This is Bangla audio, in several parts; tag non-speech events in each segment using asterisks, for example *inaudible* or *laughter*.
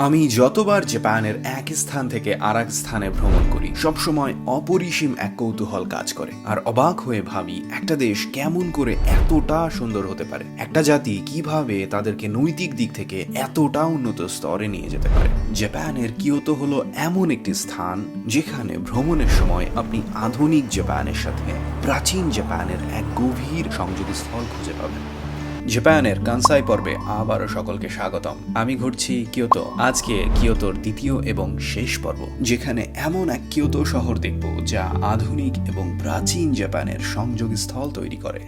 আমি যতবার জাপানের এক স্থান থেকে আর এক স্থানে ভ্রমণ করি, সবসময় অপরিসীম এক কৌতূহল কাজ করে। আর অবাক হয়ে ভাবি, একটা দেশ কেমন করে এতটা সুন্দর হতে পারে? একটা জাতি কীভাবে তাদেরকে নৈতিক দিক থেকে এতটা উন্নত স্তরে নিয়ে যেতে পারে? জাপানের কিয়োতো হলো এমন একটি স্থান যেখানে ভ্রমণের সময় আপনি আধুনিক জাপানের সাথে প্রাচীন জাপানের এক গভীর সংযোগী স্থল খুঁজে পাবেন। জাপানের কানসাই পর্বে আবারও সকলকে স্বাগতম। আমি ঘুরছি কিয়োতো। আজকে কিয়োতোর দ্বিতীয় এবং শেষ পর্ব, যেখানে এমন এক কিয়োতো শহর দেখব যা আধুনিক এবং প্রাচীন জাপানের সংযোগ স্থল তৈরি করে।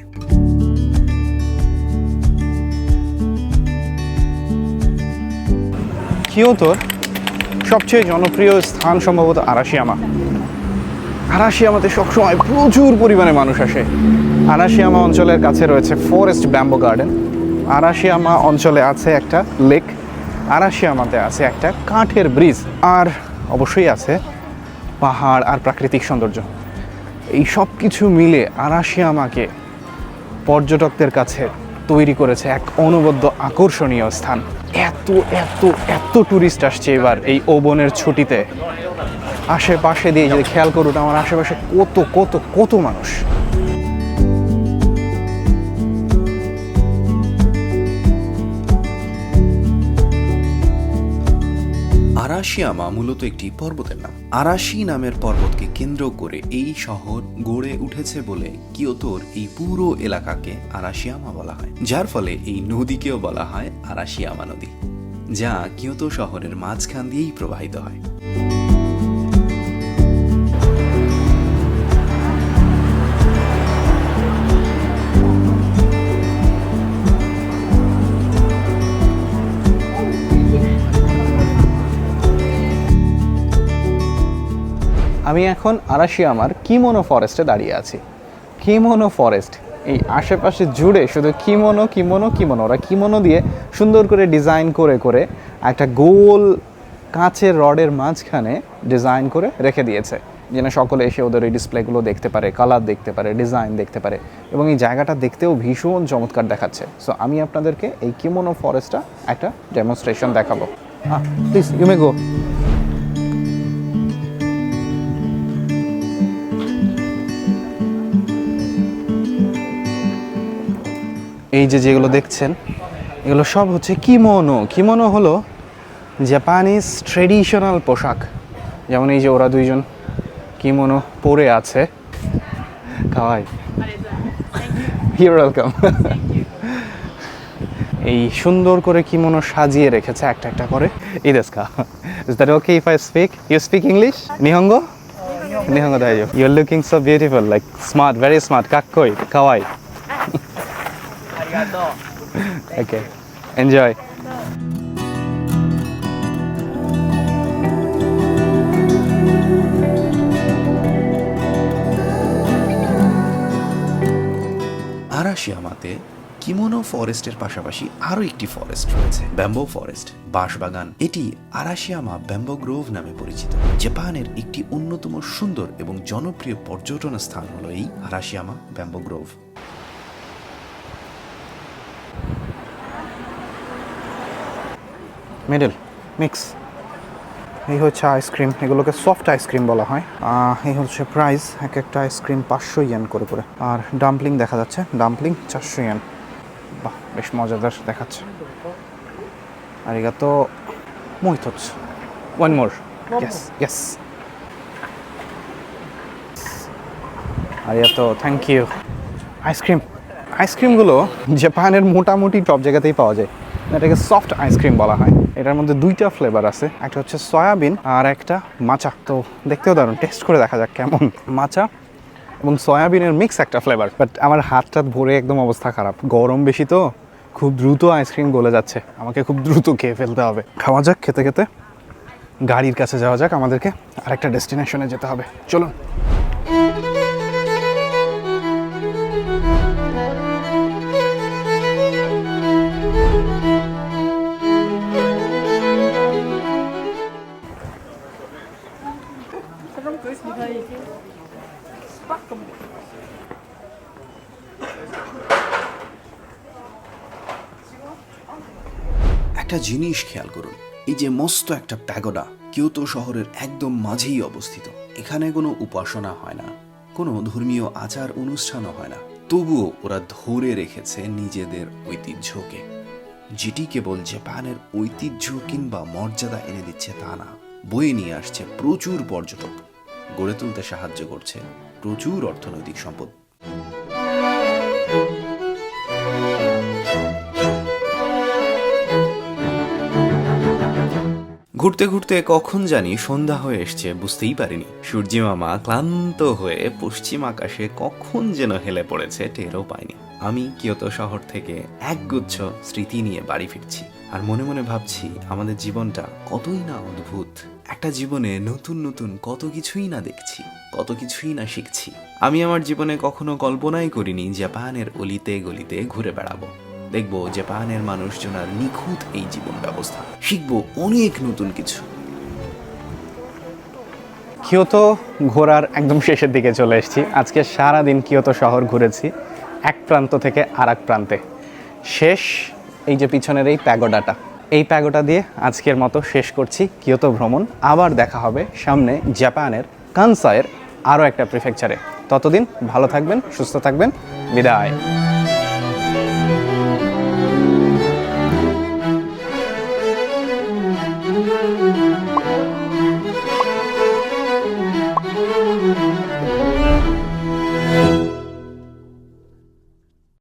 কিয়োতোর সবচেয়ে জনপ্রিয় স্থান সম্ভবত আরাশিয়ামা। আরাশিয়ামাতে সবসময় প্রচুর পরিমাণে মানুষ আসে। আরাশিয়ামা অঞ্চলের কাছে রয়েছে ফরেস্ট ব্যাম্বো গার্ডেন আরাশিয়ামা অঞ্চলে আছে একটা লেক আরাশিয়ামাতে আছে একটা কাঠের ব্রিজ আর অবশ্যই আছে পাহাড় আর প্রাকৃতিক সৌন্দর্য। এই সব কিছু মিলে আরাশিয়ামাকে পর্যটকদের কাছে তৈরি করেছে এক অনবদ্য আকর্ষণীয় স্থান। এত এত এত ট্যুরিস্ট আসছে এবার এই ওবনের ছুটিতে। আশেপাশে দিয়ে যদি খেয়াল করুন, আমার আশেপাশে কত কত কত মানুষ। আরাশিয়ামা মূলত একটি পর্বতের নাম। আরাশি নামের পর্বতকে কেন্দ্র করে এই শহর গড়ে উঠেছে বলে কিয়োতোর এই পুরো এলাকাকে আরাশিয়ামা বলা হয়। যার ফলে এই নদীকেও বলা হয় আরাশিয়ামা নদী, যা কিয়োতো শহরের মাঝখান দিয়েই প্রবাহিত হয়। আমি এখন আরাশিয়ামার কিমোনো ফরেস্টে দাঁড়িয়ে আছি। কিমোনো ফরেস্ট, এই আশেপাশে জুড়ে শুধু কিমোনো কিমোনো কিমোনো, ওরা কিমোনো দিয়ে সুন্দর করে ডিজাইন করে করে একটা গোল কাঁচের রডের মাঝখানে ডিজাইন করে রেখে দিয়েছে, যেন সকলে এসে ওদের এই ডিসপ্লেগুলো দেখতে পারে, কালার দেখতে পারে, ডিজাইন দেখতে পারে এবং এই জায়গাটা দেখতেও ভীষণ চমৎকার দেখাচ্ছে। সো আমি আপনাদেরকে এই কিমোনো ফরেস্টটা একটা ডেমনস্ট্রেশন দেখাবো। প্লিজ ইউ মে গো এই যে যেগুলো দেখছেন, এগুলো সব হচ্ছে কিমোনো। কিমোনো হলো জাপানিজ ট্রেডিশনাল পোশাক। যেমন এই যে ওরা দুইজন কিমোনো পরে আছে। খাওয়াই। ইউর ওয়েলকাম এই সুন্দর করে কিমোনো সাজিয়ে রেখেছে একটা একটা করে। এই দেশকা is that okay if I speak you speak English নিহঙ্গ নিহঙ্গ দাইজো you are looking so beautiful like smart very smart কাক্কই কাওয়াই Okay. Enjoy. আরাশিয়ামাতে কিমোনো ফরেস্টের পাশাপাশি আরও একটি ফরেস্ট রয়েছে ব্যাম্বো ফরেস্ট বাঁশবাগান এটি আরাশিয়ামা ব্যাম্বো গ্রোভ নামে পরিচিত জাপানের একটি অন্যতম সুন্দর এবং জনপ্রিয় পর্যটন স্থান হলো এই Arashiyama bamboo grove middle mix. এই হচ্ছে আইসক্রিম এগুলোকে সফট আইসক্রিম বলা হয়। এই হচ্ছে প্রাইস এক একটা আইসক্রিম পাঁচশো ইয়েন করে করে। আর ডাম্পলিং দেখা যাচ্ছে ডাম্পলিং চারশো ইয়েন বাহ বেশ মজাদার দেখাচ্ছে। আর এগা তো মোহিতোচ ওয়ান মোর ইয়েস ইয়েস আর ইয়া তো থ্যাংক ইউ আইসক্রিম আইসক্রিমগুলো জাপানের মোটামুটি সব জায়গাতেই পাওয়া যায়। এটাকে সফট আইসক্রিম বলা হয়। এটার মধ্যে দুইটা ফ্লেভার আছে। একটা হচ্ছে সয়াবিন আর একটা মাচা তো দেখতেও দারুণ। টেস্ট করে দেখা যাক কেমন। *laughs* মাচা এবং সয়াবিনের মিক্স একটা ফ্লেভার বাট আমার হাতটা ভরে একদম অবস্থা খারাপ। গরম বেশি তো খুব দ্রুত আইসক্রিম গলে যাচ্ছে। আমাকে খুব দ্রুত খেয়ে ফেলতে হবে। খাওয়া যাক খেতে খেতে। গাড়ির কাছে যাওয়া যাক আমাদেরকে। আরেকটা ডেস্টিনেশনে যেতে হবে। চলুন। একটা জিনিস খেয়াল করুন, এই যে মস্ত একটা প্যাগোডা কিয়োতো শহরের একদম মাঝেই অবস্থিত। এখানে কোনো উপাসনা হয় না, কোনো ধর্মীয় আচার অনুষ্ঠানও হয় না। তবুও ওরা ধরে রেখেছে নিজেদের ঐতিহ্যকে। যেটি কেবল জাপানের ঐতিহ্য কিংবা মর্যাদা এনে দিচ্ছে তা না, বয়ে নিয়ে আসছে প্রচুর পর্যটক। গড়ে তুলতে সাহায্য করছে প্রচুর অর্থনৈতিক সম্পদ। ঘুরতে ঘুরতে কখন জানি সন্ধ্যা হয়ে এসছে, বুঝতেই পারিনি। সূর্যি মামা ক্লান্ত হয়ে পশ্চিম আকাশে কখন যেন হেলে পড়েছে টেরও পাইনি। আমি কিয়তো শহর থেকে একগুচ্ছ স্মৃতি নিয়ে বাড়ি ফিরছি আর মনে মনে ভাবছি আমাদের জীবনটা কতই না অদ্ভুত। একটা জীবনে নতুন নতুন কত কিছুই না দেখছি, কত কিছুই না শিখছি। আমি আমার জীবনে কখনো কল্পনাই করিনি জাপানের অলিতে গলিতে ঘুরে বেড়াবো। দেখব জাপানের মানুষজন আর নিখুঁত এই জীবন ব্যবস্থা। শিখব অনেক নতুন কিছু। কিয়োতো ঘোরার একদম শেষের দিকে চলে এসেছি। আজকে সারা দিন কিয়োতো শহর ঘুরেছি, এক প্রান্ত থেকে আর প্রান্তে। শেষ, এই যে পিছনের এই প্যাগোডাটা। এই প্যাগোডা দিয়ে আজকের মতো শেষ করছি কিয়োতো ভ্রমণ। আবার দেখা হবে সামনে জাপানের কানসায়ের আরও একটা প্রিফেকচারে। ততদিন ভালো থাকবেন, সুস্থ থাকবেন। বিদায়।